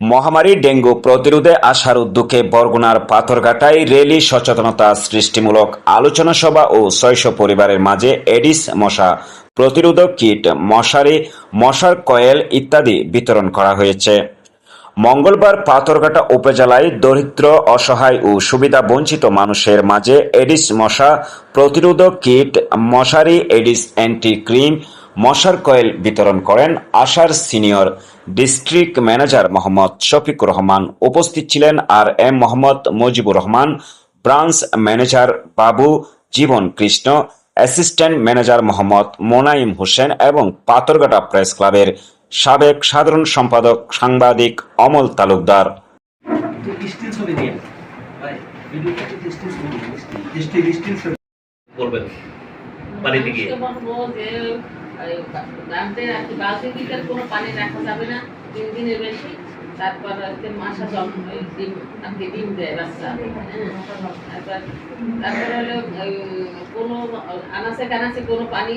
মহামারী ডেঙ্গু প্রতিরোধে আসার উদ্যোগে বরগুনার পাথরঘাটায় রেলি সচেতনতা সৃষ্টিমূলক আলোচনা সভা ও ছয়শো পরিবারের মাঝে এডিস মশা প্রতিরোধক কিট, মশারি, মশার কয়েল ইত্যাদি বিতরণ করা হয়েছে। মঙ্গলবার পাথরঘাটা উপজেলায় দরিদ্র, অসহায় ও সুবিধা বঞ্চিত মানুষের মাঝে এডিস মশা প্রতিরোধক কিট, মশারি, এডিস অ্যান্টি ক্রিম মশার কয়েল বিতরণ করেন আশার senior district manager Mohammad Shafiqur Rahman. উপস্থিত ছিলেন R M Mohammad Mujibur Rahman, branch manager Babu Jibon Krishna, assistant manager Mohammad Monaim Hossain এবং পাথরঘাটা প্রেস ক্লাবের সাবেক সাধারণ সম্পাদক সাংবাদিক অমল তালুকদার। বলবেন। বাড়িতে গিয়ে। বালতি কোনো পানি রাখা যাবে না তিন দিনের বেশি। তারপর হচ্ছে মাসা জন্ম ডিম ডিম দেয় বাচ্চা। হ্যাঁ। তারপর তারপর হলো কোনো আনাচে কানাচে কোনো পানি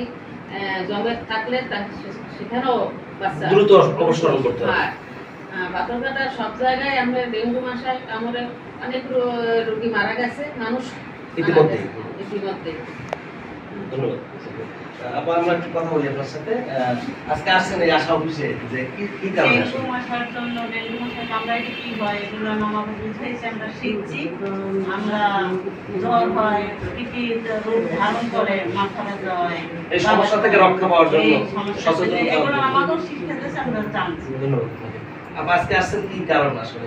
জমে থাকলে তা সেখানেও বাচ্চা দ্রুত অপসারণ করতে হবে। হয়। সব জায়গায় আমরা ডেঙ্গু মশায় কামড়ে অনেক রোগী মারা গেছে মানুষ ইতিমধ্যে ধন্যবাদ। আপা আমরা একটু কথা বলি আপনার সাথে। আজকে আসছেন এই আশা অফিসে যে কি কি কারণে ডেঙ্গু জন্য ডেঙ্গু মশা কামড়াইলে কি হয় এগুলো আমাকে বুঝাইছে আমরা শিখছি। আমরা জ্বর হয় কি ধারণ করে মাথা ব্যথা হয় এই সমস্যা থেকে রক্ষা পাওয়ার জন্য এগুলো আমাকেও আমরা জানছি। ধন্যবাদ। আজকে আসছেন কি কারণ আসলে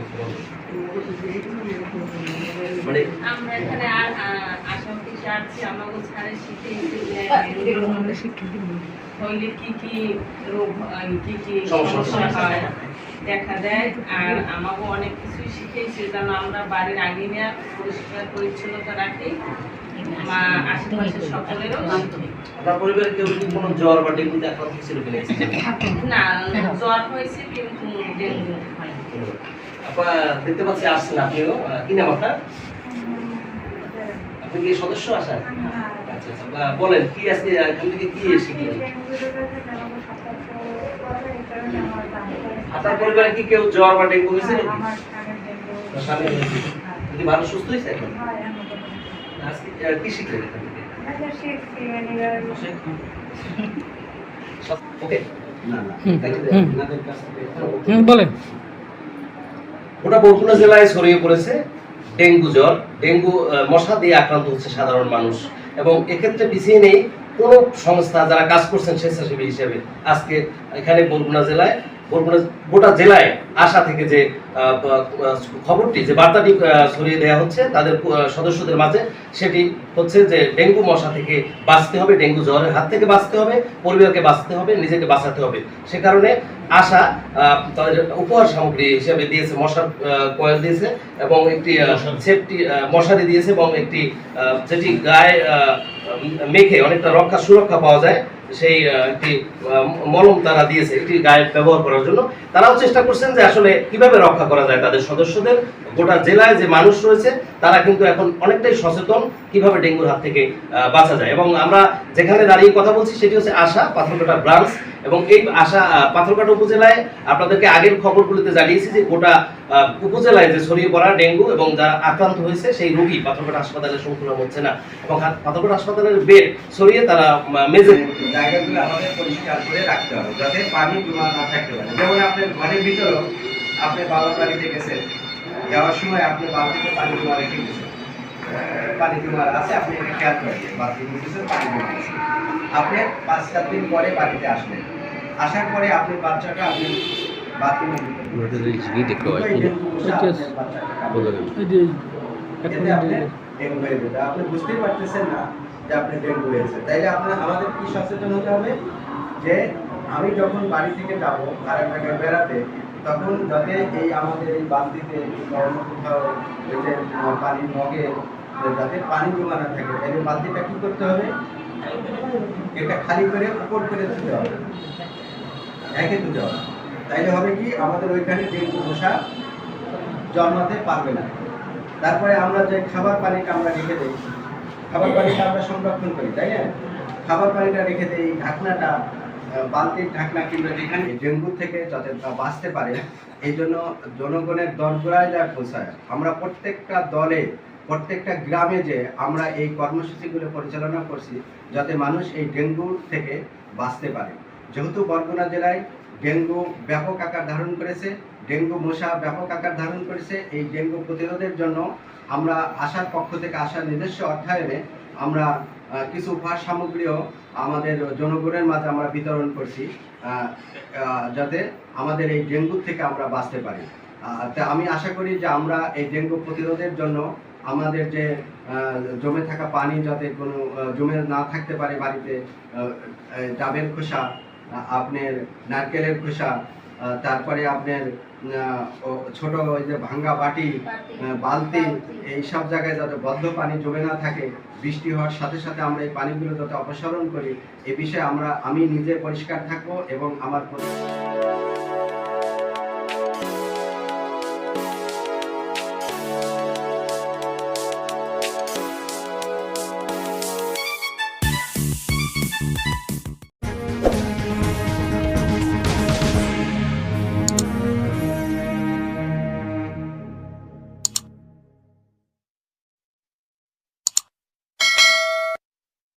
মানে আমরা এখানে আ- আ- আশা আসছি আমাকে ছাড়ে শিখেছি হইলে কি কি রোগ কি কি সমস্যা হয় দেখা দেয় আর আমাকে অনেক কিছুই শিখেছে যেন আমরা বাড়ির আঙিনা পরিষ্কার পরিচ্ছন্নতা রাখি। আপনার পরিবারে কেউ কি কোনো জ্বর বা ডেঙ্গুতে আক্রান্ত ছিল কিনা? না জ্বর হয়েছে কিন্তু ডেঙ্গু আপনার দেখতে পাচ্ছি আসছেন আপনিও। কি নাম আপনার? আপনি কি সদস্য আচ্ছা আচ্ছা। বলেন কি আজকে এখান থেকে কি শিখলেন? আপনার পরিবারে কি কেউ জ্বর বা ডেঙ্গু হয়েছে স্বামী যদি ভালো সুস্থ হয়েছে এখন? কি শিখলেন এখান থেকে? ওকে? না না আপনাদের কাছ থেকে হুম বলেন। গোটা বরগুনা জেলায় ছড়িয়ে পড়েছে ডেঙ্গু জ্বর। ডেঙ্গু মশা দিয়ে আক্রান্ত হচ্ছে সাধারণ মানুষ। এবং এক্ষেত্রে পিছিয়ে নেই কোনো সংস্থা যারা কাজ করছেন স্বেচ্ছাসেবী হিসেবে। আজকে এখানে বরগুনা জেলায় গোটা জেলায় আশা থেকে যে খবরটি যে বার্তাটি ছড়িয়ে দেওয়া হচ্ছে তাদের সদস্যদের মাঝে সেটি হচ্ছে যে ডেঙ্গু মশা থেকে বাঁচতে হবে ডেঙ্গু জ্বরের হাত থেকে বাঁচতে হবে পরিবারকে বাঁচতে হবে নিজেকে বাঁচাতে হবে। সে কারণে আশা তাদের উপহার সামগ্রী হিসেবে দিয়েছে মশার কয়েল দিয়েছে এবং একটি সেফটি মশারি দিয়েছে এবং একটি যেটি গায়ে মেখে অনেকটা রক্ষা সুরক্ষা পাওয়া যায়। সেই একটি মলম তারা দিয়েছে একটি গায়ে ব্যবহার করার জন্য। তারাও চেষ্টা করছেন যে আসলে কীভাবে রক্ষা করা যায় তাদের সদস্যদের। গোটা জেলায় যে মানুষ রয়েছে তারা কিন্তু এখন অনেকটাই সচেতন কীভাবে ডেঙ্গুর হাত থেকে বাঁচা যায়। এবং আমরা যেখানে দাঁড়িয়ে কথা বলছি সেটি হচ্ছে আশা পাথরঘাটা ব্রাঞ্চ। এবং এই আশা আহ, পাথরঘাটা উপজেলায় আপনাদেরকে আগের খবরগুলিতে জানিয়েছি যে গোটা উপজেলায় যে ছড়িয়ে পড়া ডেঙ্গু এবং যারা আক্রান্ত হয়েছে, সেই রোগী পাথরঘাটা হাসপাতালে সংক্রমণ হচ্ছে না। এবং পাথরঘাটা হাসপাতালের বেড ছড়িয়ে তারা মেজে জায়গাগুলো আমাদের পরিষ্কার করে রাখতে হবে, যাতে পানি জমা না থাকতে পারে। যেমন আপনার ঘরের ভিতরেও আপনি বাবার বাড়িতে গেছেন, যাওয়ার সময় আপনি বালতিতে পানি জমা রেখে গেছেন পানি জমা আছে, আপনি এটা খেয়াল করেন, বালতি গেছেন পানি জমা আপনি পাঁচ সাত দিন পরে বাড়িতে আসলেন আসার পরে আপনি বাচ্চাটা আপনি বাথরুমের হয়ে? যাবে আপনি বুঝতেই পারতেছেন না যে আপনি ডেঙ্গু হয়েছে তাইলে আপনার আমাদের কি সচেতন হতে হবে? যে আমি যখন বাড়ি থেকে যাব আর এক জায়গায় বেড়াতে তখন যাতে এই আমাদের এই বালতিতে বা কোথাও ওই যে পানির মগে যাতে পানি জমা না থাকে তাইলে বালতিটা কি করতে হবে? এটা খালি করে উপর করে দিতে হবে। একে দিতে হবে। তাইলে হবে কি, আমাদের ওইখানে ডেঙ্গু মশা জন্মাতে পারবে না। তারপরে আমরা যে খাবার পানিটা আমরা রেখে দিই, খাবার পানিটা আমরা সংরক্ষণ করি, তাই না? খাবার পানিটা রেখে দিই, ঢাকনাটা বালতির ঢাকনা কিংবা যেখানে ডেঙ্গু থেকে যাতে বাঁচতে পারে, এই জন্য জনগণের দরগোড়ায় যা পৌঁছায়, আমরা প্রত্যেকটা দলে, প্রত্যেকটা গ্রামে যে আমরা এই কর্মসূচিগুলো পরিচালনা করছি, যাতে মানুষ এই ডেঙ্গু থেকে বাঁচতে পারে। যেহেতু বরগুনা জেলায় ডেঙ্গু ব্যাপক আকার ধারণ করেছে, ডেঙ্গু মশা ব্যাপক আকার ধারণ করেছে, এই ডেঙ্গু প্রতিরোধের জন্য আমরা আশার পক্ষ থেকে আসার নিজস্ব অর্থায়নে আমরা কিছু উপহার সামগ্রীও আমাদের জনগণের মাঝে আমরা বিতরণ করছি যাতে আমাদের এই ডেঙ্গু থেকে আমরা বাঁচতে পারি। তা আমি আশা করি যে আমরা এই ডেঙ্গু প্রতিরোধের জন্য আমাদের যে জমে থাকা পানি যাতে কোনো জমে না থাকতে পারে বাড়িতে ডাবের খোসা আপনার নারকেলের খোসা তারপরে আপনার ছোট ওই যে ভাঙ্গা বাটি বালতি। এই সব জায়গায় যাতে বদ্ধ পানি জমে না থাকে বৃষ্টি হওয়ার সাথে সাথে আমরা এই পানিগুলো যাতে অপসারণ করি এ বিষয়ে আমরা আমি নিজে পরিষ্কার থাকব এবং আমার